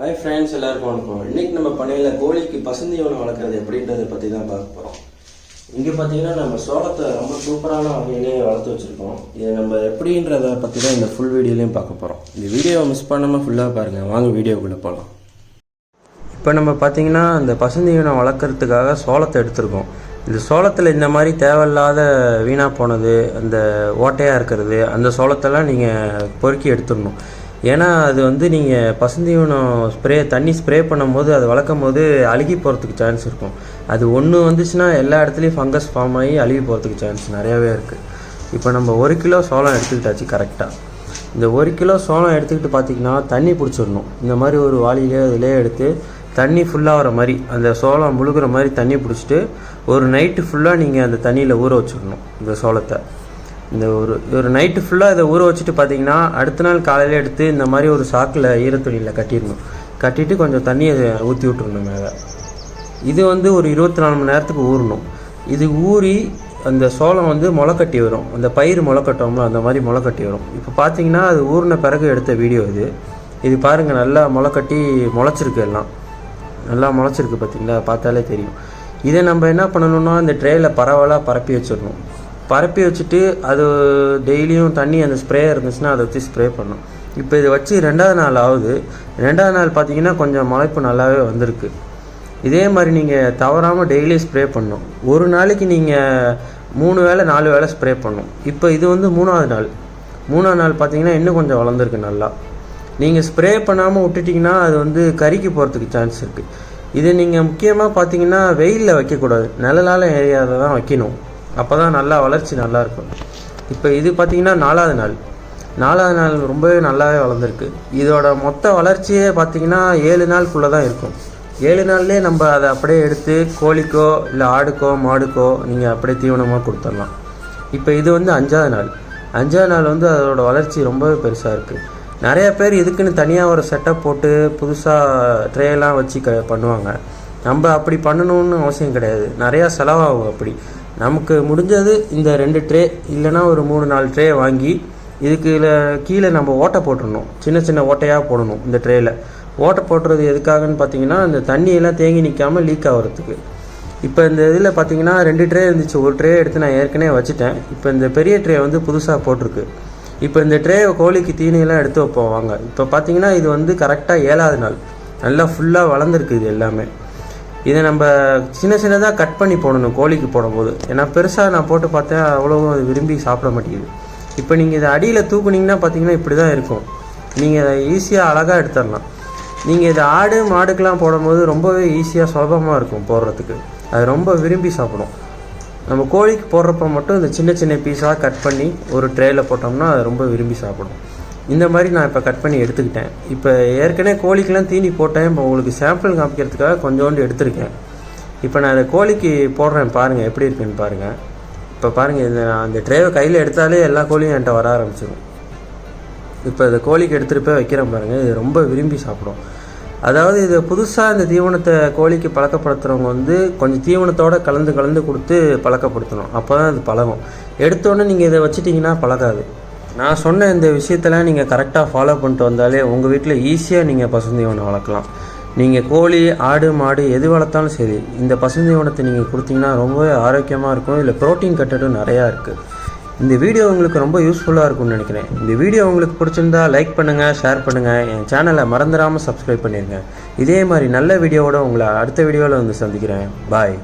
Hi friends எல்லாருக்கும் வணக்கம். இன்னைக்கு நம்ம பண்ணையில் கோழிக்கு பசுந்தீவனம் வளர்க்குறது எப்படின்றத பற்றி தான் பார்க்க போகிறோம் இங்கே பார்த்தீங்கன்னா நம்ம சோளத்தை ரொம்ப சூப்பரான வகையிலே வளர்த்து வச்சுருக்கோம். இதை நம்ம எப்படின்றத பற்றி தான் இந்த ஃபுல் வீடியோலையும் பார்க்க போகிறோம் இந்த வீடியோவை மிஸ் பண்ணாமல் ஃபுல்லாக பாருங்கள் வாங்க வீடியோக்குள்ளே போகலாம் இப்போ நம்ம பார்த்தீங்கன்னா அந்த பசுந்தீவனம் வளர்க்குறதுக்காக சோளத்தை எடுத்திருக்கோம். இந்த சோளத்தில் இந்த மாதிரி தேவையில்லாத வீணாக போனது அந்த ஓட்டையாக இருக்கிறது அந்த சோளத்தெல்லாம் நீங்கள் பொறுக்கி எடுத்துடணும். ஏன்னா அது வந்து நீங்கள் பசுந்தீவனம் ஸ்ப்ரே தண்ணி ஸ்ப்ரே பண்ணும்போது அது வளர்க்கும் போது அழுகி போகிறதுக்கு சான்ஸ் இருக்கும். அது ஒன்று வந்துச்சுன்னா எல்லா இடத்துலையும் ஃபங்கஸ் ஃபார்ம் ஆகி அழுகி போகிறதுக்கு சான்ஸ் நிறையாவே இருக்குது இப்போ நம்ம ஒரு கிலோ சோளம் எடுத்துக்கிட்டாச்சு கரெக்டாக இந்த ஒரு கிலோ சோளம் எடுத்துக்கிட்டு பார்த்தீங்கன்னா தண்ணி பிடிச்சிடணும். இந்த மாதிரி ஒரு வாளியிலே அதிலே எடுத்து தண்ணி ஃபுல்லாக வர மாதிரி அந்த சோளம் முழுகிற மாதிரி தண்ணி பிடிச்சிட்டு ஒரு நைட்டு ஃபுல்லாக நீங்கள் அந்த தண்ணியில் ஊற வச்சிடணும் இந்த சோளத்தை. இந்த ஒரு ஒரு நைட்டு ஃபுல்லாக இதை ஊற வச்சுட்டு பார்த்தீங்கன்னா அடுத்த நாள் காலையில் எடுத்து இந்த மாதிரி ஒரு சாக்கில் ஈரத்துணியில் கட்டிடணும். கட்டிட்டு கொஞ்சம் தண்ணியை ஊற்றி விட்டுருணும் மேலே. இது வந்து ஒரு இருபத்தி நாலு மணி நேரத்துக்கு ஊறணும். இது ஊறி அந்த சோளம் வந்து முளைக்கட்டி வரும். அந்த பயிர் முளைக்கட்டோம்ல அந்த மாதிரி முளைக்கட்டி வரும். இப்போ பார்த்தீங்கன்னா அது ஊறின பிறகு எடுத்த வீடியோ இது. இது பாருங்கள் நல்லா முளைக்கட்டி முளைச்சிருக்கு எல்லாம். நல்லா முளைச்சிருக்கு பார்த்தீங்களா பார்த்தாலே தெரியும். இதை நம்ம என்ன பண்ணணும்னா இந்த ட்ரேயில் பரவலாக பரப்பி வச்சிடணும். பரப்பி வச்சுட்டு அது டெய்லியும் தண்ணி அந்த ஸ்ப்ரே இருந்துச்சுன்னா அதை வச்சு ஸ்ப்ரே பண்ணணும். இப்போ இது வச்சு ரெண்டாவது நாள் ஆகுது. ரெண்டாவது நாள் பார்த்தீங்கன்னா கொஞ்சம் முளைப்பு நல்லாவே வந்திருக்கு. இதே மாதிரி நீங்கள் தவறாமல் டெய்லி ஸ்ப்ரே பண்ணணும். ஒரு நாளைக்கு நீங்கள் மூணு வேளை நாலு வேளை ஸ்ப்ரே பண்ணணும். இப்போ இது வந்து மூணாவது நாள். மூணாவது நாள் பார்த்தீங்கன்னா இன்னும் கொஞ்சம் வளர்ந்துருக்கு நல்லா. நீங்கள் ஸ்ப்ரே பண்ணாமல் விட்டுட்டிங்கன்னா அது வந்து கறிக்கு போகிறதுக்கு சான்ஸ் இருக்குது இது நீங்கள் முக்கியமாக பார்த்தீங்கன்னா வெயிலில் வைக்கக்கூடாது. நிழலால ஏரியாவில் தான் வைக்கணும். அப்போ தான் நல்லா வளர்ச்சி நல்லா இருக்கும் இப்போ இது பார்த்தீங்கன்னா நாலாவது நாள். நாலாவது நாள் ரொம்பவே நல்லாவே வளர்ந்துருக்கு. இதோட மொத்த வளர்ச்சியே பார்த்தீங்கன்னா ஏழு நாளுக்குள்ளே தான் இருக்கும். ஏழு நாள்லேயே நம்ம அதை அப்படியே எடுத்து கோழிக்கோ இல்லை ஆடுக்கோ மாடுக்கோ நீங்கள் அப்படியே தீவனமாக கொடுத்துடலாம். இப்போ இது வந்து அஞ்சாவது நாள். அஞ்சாவது நாள் வந்து அதோடய வளர்ச்சி ரொம்பவே பெருசாக இருக்குது நிறைய பேர் இதுக்குன்னு தனியாக ஒரு செட்டப் போட்டு புதுசாக ட்ரேலாம் வச்சு க பண்ணுவாங்க. நம்ம அப்படி பண்ணணும்னு அவசியம் கிடையாது. நிறையா செலவாகும் அப்படி. நமக்கு முடிஞ்சது இந்த ரெண்டு ட்ரே இல்லைன்னா ஒரு மூணு நாலு ட்ரே வாங்கி இதுக்கு கீழே நம்ம ஓட்டை போட்டுடணும். சின்ன சின்ன ஓட்டையாக போடணும் இந்த ட்ரேயில் ஓட்டை போட்டுறது எதுக்காகன்னு பார்த்தீங்கன்னா இந்த தண்ணியெல்லாம் தேங்கி நிற்காமல் லீக் ஆகிறதுக்கு. இப்போ இந்த இதில் பார்த்தீங்கன்னா ரெண்டு ட்ரே இருந்துச்சு. ஒரு ட்ரே எடுத்து நான் ஏற்கனவே வச்சுட்டேன். இப்போ இந்த பெரிய ட்ரே வந்து புதுசாக போட்டிருக்கு. இப்போ இந்த ட்ரேயை கோழிக்கு தீனியெல்லாம் எடுத்து வைப்போம் வாங்க. இப்போ பார்த்தீங்கன்னா இது வந்து கரெக்டாக ஏழாவது நாள். நல்லா ஃபுல்லாக வளர்ந்துருக்கு இது எல்லாமே. இதை நம்ம சின்ன சின்னதாக கட் பண்ணி போடணும் கோழிக்கு போடும்போது. ஏன்னா பெருசாக நான் போட்டு பார்த்தேன் அவ்வளோவும் அது விரும்பி சாப்பிட மாட்டேங்குது. இப்போ நீங்கள் இதை அடியில் தூக்குனீங்கன்னா பார்த்தீங்கன்னா இப்படி தான் இருக்கும் நீங்கள் அதை ஈஸியாக அழகாக எடுத்துடலாம். நீங்கள் இதை ஆடு மாடுக்கெலாம் போடும்போது ரொம்பவே ஈஸியாக சுலபமாக இருக்கும் போடுறதுக்கு. அது ரொம்ப விரும்பி சாப்பிடும். நம்ம கோழிக்கு போடுறப்ப மட்டும் இந்த சின்ன சின்ன பீஸாக கட் பண்ணி ஒரு ட்ரேயில் போட்டோம்னா அது ரொம்ப விரும்பி சாப்பிடும். இந்த மாதிரி நான் இப்போ கட் பண்ணி எடுத்துக்கிட்டேன். இப்போ ஏற்கனவே கோழிக்கெலாம் தீனி போட்டேன். இப்போ உங்களுக்கு சாம்பிள் காமிக்கிறதுக்காக கொஞ்சோண்டு எடுத்திருக்கேன். இப்போ நான் அதை கோழிக்கு போடுறேன் பாருங்கள் எப்படி இருக்குன்னு பாருங்கள் இப்போ பாருங்கள் இந்த நான் அந்த ட்ரேவை கையில் எடுத்தாலே எல்லா கோழியும் என்கிட்ட வர ஆரம்பிச்சிடும் இப்போ இதை கோழிக்கு எடுத்துகிட்டு போய் வைக்கிறேன் பாருங்கள் இது ரொம்ப விரும்பி சாப்பிடும். அதாவது இது புதுசாக இந்த தீவனத்தை கோழிக்கு பழக்கப்படுத்துகிறவங்க வந்து கொஞ்சம் தீவனத்தோடு கலந்து கலந்து கொடுத்து பழக்கப்படுத்தணும். அப்போ தான் அது பழகும். எடுத்தோடனே நீங்கள் இதை வச்சுட்டிங்கன்னா பழகாது. நான் சொன்ன இந்த விஷயத்தெல்லாம் நீங்கள் கரெக்டாக ஃபாலோ பண்ணிட்டு வந்தாலே உங்கள் வீட்டில் ஈஸியாக நீங்கள் பசுந்தீவனம் வளர்க்கலாம். நீங்கள் கோழி ஆடு மாடு எது வளர்த்தாலும் சரி இந்த பசுந்தீவனத்தை நீங்கள் கொடுத்தீங்கன்னா ரொம்பவே ஆரோக்கியமாக இருக்கும். இதில் ப்ரோட்டீன் கட்டடும் நிறையா இருக்குது இந்த வீடியோ உங்களுக்கு ரொம்ப யூஸ்ஃபுல்லாக இருக்கும்னு நினைக்கிறேன். இந்த வீடியோ உங்களுக்கு பிடிச்சிருந்தா லைக் பண்ணுங்கள் ஷேர் பண்ணுங்கள் என் சேனலை மறந்துடாமல் சப்ஸ்கிரைப் பண்ணிடுங்க இதே மாதிரி நல்ல வீடியோவோட உங்களை அடுத்த வீடியோவில் வந்து சந்திக்கிறேன். பாய்